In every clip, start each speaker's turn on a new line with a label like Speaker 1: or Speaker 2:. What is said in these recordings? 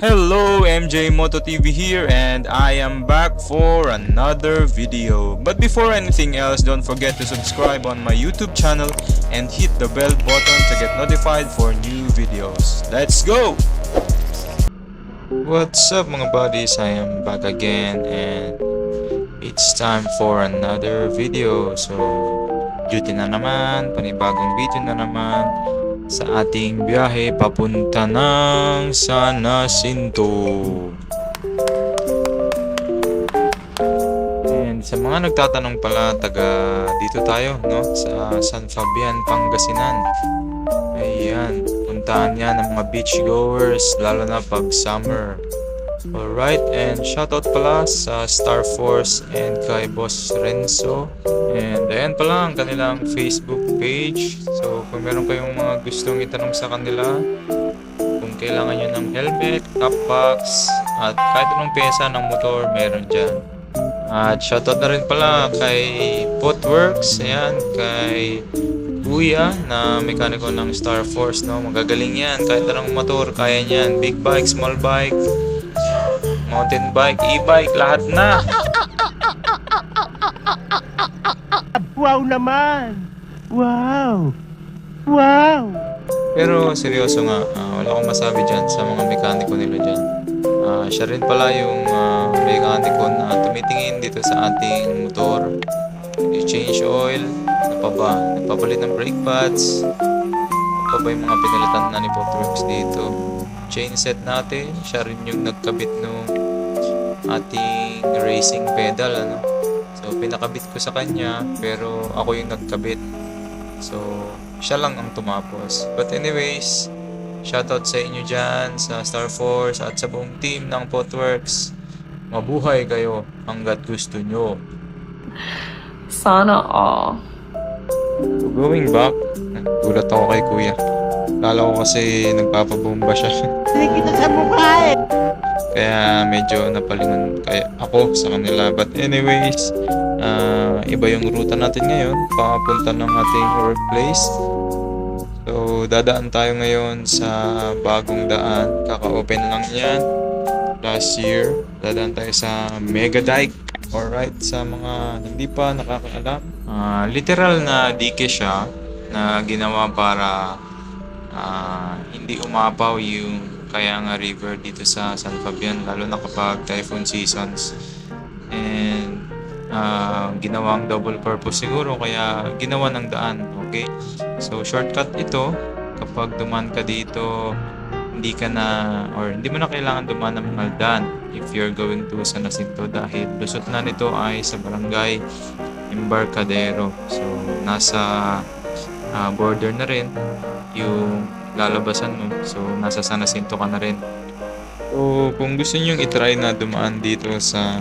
Speaker 1: Hello, MJ Moto TV here and I am back for another video. But before anything else, don't forget to subscribe on my YouTube channel and hit the bell button to get notified for new videos. Let's go! What's up mga buddies? I am back again and it's time for another video. So, duty na naman, panibagong video na naman sa ating biyahe papunta ng San Jacinto. And sa mga nagtatanong pala, taga dito tayo, no? Sa San Fabian, Pangasinan. Ayan, puntahan yan ng mga beachgoers, lalo na pag summer. Alright, and shoutout pala sa Star Force and kay Boss Renzo. And ayan pala ang kanilang Facebook page. So kung meron kayong mga gustong itanong sa kanila, kung kailangan nyo ng helmet, top box, at kahit anong pyesa ng motor, meron dyan. At shoutout na rin pala kay Potworks, ayan, kay Kuya na mekaniko ng Star Force, no? Magagaling yan. Kahit anong motor, kaya niyan. Big bike, small bike, mountain bike, e-bike, lahat na.
Speaker 2: Wow naman! Wow! Wow!
Speaker 1: Pero seryoso nga, ah, wala akong masabi dyan sa mga mekaniko nila dyan. Ah, siya rin pala yung ah, mekaniko na tumitingin dito sa ating motor. I-change oil, ano pa ba? Nagpapalit ng brake pads. Pa ba yung mga pinalitan na ni Potworks dito? Chain set natin, siya rin yung nagkabit nung ating racing pedal, ano? So, pinakabit ko sa kanya, pero ako yung nagkabit. So, siya lang ang tumapos. But anyways, shoutout sa inyo dyan, sa Star Force at sa buong team ng Potworks. Mabuhay kayo hanggat gusto nyo.
Speaker 3: Sana all.
Speaker 1: So, going back, gulat ako kay kuya. Kala ko kasi nagpapabomba siya.
Speaker 2: Hindi kita sa mukha eh!
Speaker 1: Kaya medyo napalingon kaya ako sa kanila. But anyways, ah, iba yung ruta natin ngayon. Papunta ng ating workplace. So, dadaan tayo ngayon sa bagong daan. Kaka-open lang yan. Last year, dadaan tayo sa Mega Dike. Alright, sa mga hindi pa nakakaalam. ah, literal na dike siya na ginawa para ah, hindi umapaw yung Kayanga River dito sa San Fabian lalo na kapag typhoon seasons. And ah, ginawang double purpose siguro kaya ginawa ng daan okay? So shortcut ito. Kapag duman ka dito hindi ka na or hindi mo na kailangan dumaan ng Maldan if you're going to San Jacinto dahil lusot na nito ay sa barangay Embarcadero. So nasa ah, border na rin yung lalabasan mo. So, nasa San Jacinto ka na rin. So, kung gusto nyo itry na dumaan dito sa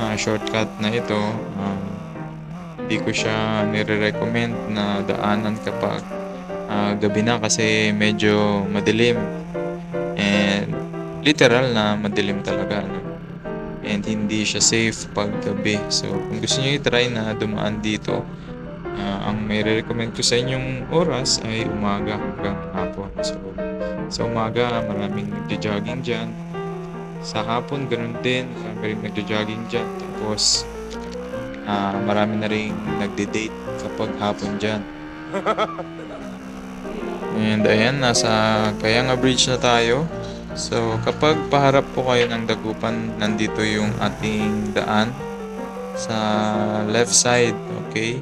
Speaker 1: ah, shortcut na ito, hindi ko siya nire-recommend na daanan kapag ah, gabi na kasi medyo madilim. And literal na madilim talaga. No? And hindi siya safe pag gabi. So, kung gusto nyo itry na dumaan dito, Ah, ang may recommend ko sa inyong oras ay umaga hanggang hapon. So, sa umaga, maraming nagja-jogging dyan. Sa hapon, ganun din. Marami rin nagja-jogging dyan. Tapos, ah, marami na rin nagde-date kapag hapon dyan. And ayan, nasa Kayanga Bridge na tayo. So, kapag paharap po kayo ng dagupan, nandito yung ating daan sa left side, okay?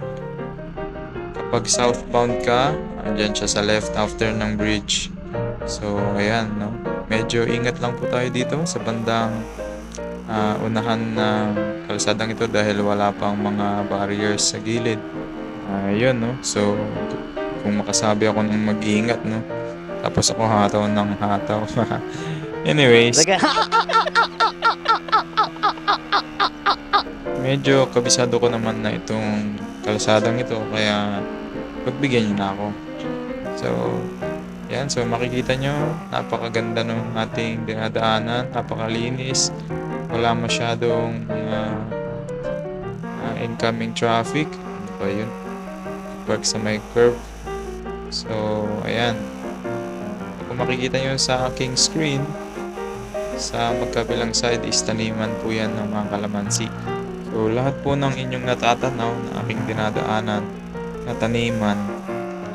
Speaker 1: Kapag southbound ka, andyan siya sa left after ng bridge. So, ayan, no? Medyo ingat lang po tayo dito sa bandang ah, unahan ng kalsadang ito dahil wala pang mga barriers sa gilid. Ayun, no? So, kung makasabi ako ng mag-iingat, no? Tapos ako hataw ng hataw. Anyways, medyo kabisado ko naman na itong kalsadang ito kaya pagbigyan niyo na ako. So, yan. So, makikita nyo, napakaganda ng ating dinadaanan. Napakalinis. Wala masyadong mga ah, incoming traffic. Ano ba yun? Work sa may curve. So, ayan. Kung makikita nyo sa aking screen, Sa magkabilang side is taniman po yan ng mga kalamansi. So lahat po ng inyong natatanaw na aking dinadaanan na taniman,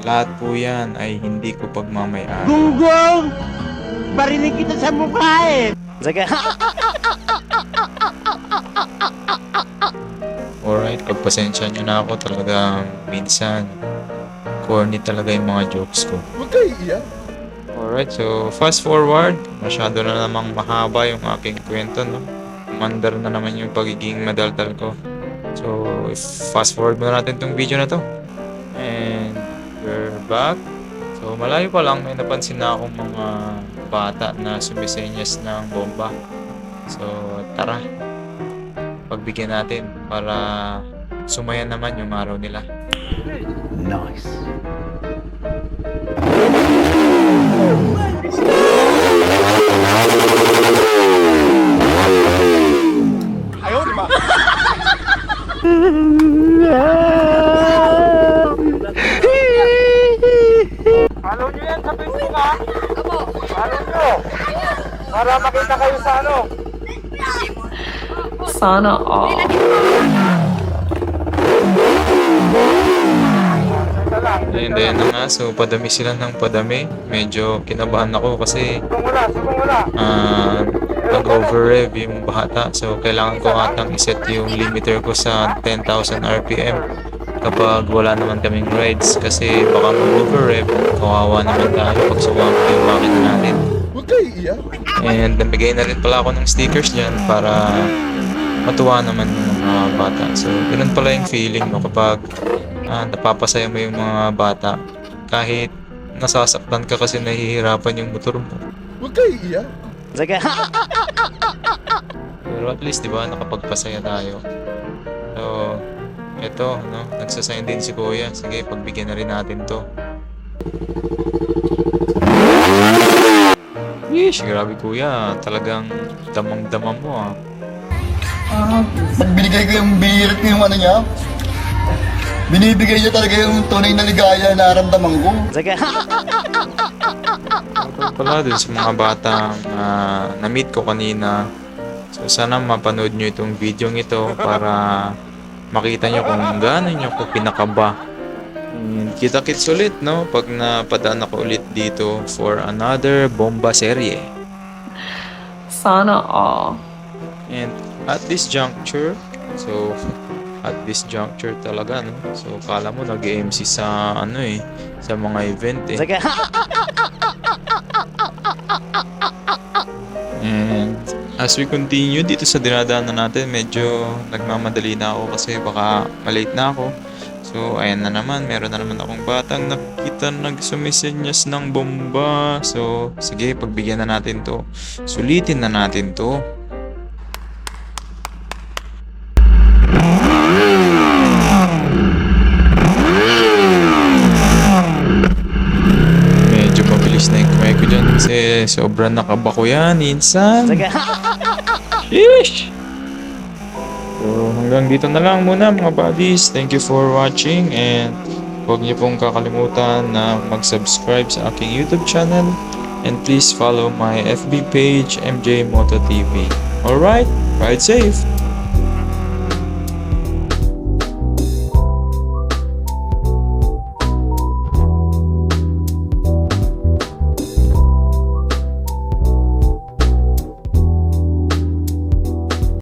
Speaker 1: lahat po yan ay hindi ko pagmamayari.
Speaker 2: Gunggong! Barinig kita sa mukha eh!
Speaker 1: Alright, pagpasensya nyo na ako talagang minsan corny talaga yung mga jokes ko.
Speaker 4: Huwag kayo iiyak.
Speaker 1: Alright, so fast forward, masyado na namang mahaba yung aking kwento, no? Mandar na naman yung pagiging madaldal ko. So, fast forward muna natin tong video na to. We're back. So, malayo pa lang, may napansin na akong mga bata na sumisenyas ng bomba. So, tara. Pagbigyan natin para sumayan naman yung araw nila.
Speaker 2: Nice.
Speaker 4: Nyo. Para makita kayo sa ano.
Speaker 3: Sana all.
Speaker 1: And then na nga, so padami sila ng padami. Medyo kinabahan ako kasi
Speaker 4: wala.
Speaker 1: ah nag-overrev yung bata. So, kailangan ko atang iset yung limiter ko sa 10,000 RPM kapag wala naman kaming rides kasi baka mag-overrev. Kawawa naman tayo pag sumama yung makina natin.
Speaker 4: Huwag kayo iiyak.
Speaker 1: And nabigay na rin pala ako ng stickers dyan para matuwa naman yung mga bata. So, ganun pala yung feeling mo kapag ah, napapasaya mo yung mga bata kahit nasasaktan ka kasi nahihirapan yung motor mo.
Speaker 4: Huwag kayo iiyak.
Speaker 1: Pero at least, di ba, nakapagpasaya tayo. So, eto, no, nagsasign din si Kuya. Sige, pagbigyan na rin natin to. Yeesh, grabe Kuya. Talagang damang-dama mo ah.
Speaker 5: Ah, pag binigay ko yung birit yung ano niya, binibigay niya talaga yung tunay na ligaya na naramdaman ko.
Speaker 1: Ito pala dun sa mga batang ah, na-meet ko kanina. So sana mapanood nyo itong video ito para makita nyo kung gaano nyo ko pinakaba. And kita-kits ulit no pag napadaan ako ulit dito for another bomba serye.
Speaker 3: Sana all.
Speaker 1: And at this juncture, so at this juncture talaga no. So kala mo nag-MC sa ano eh sa mga event eh. And as we continue dito sa dinadaanan natin, medyo nagmamadali na ako kasi baka malate na ako. So, ayan na naman. Meron na naman akong batang nakikita nagsumisenyas ng bomba. So, sige, pagbigyan na natin to. Sulitin na natin to. Medyo mabilis na yung kamay ko dyan kasi sobrang nakaba ko yan. Insan. Sheesh! So, hanggang dito na lang muna mga buddies. Thank you for watching and huwag niyo pong kakalimutan na mag-subscribe sa aking YouTube channel and please follow my FB page MJ Moto TV. Alright, ride safe!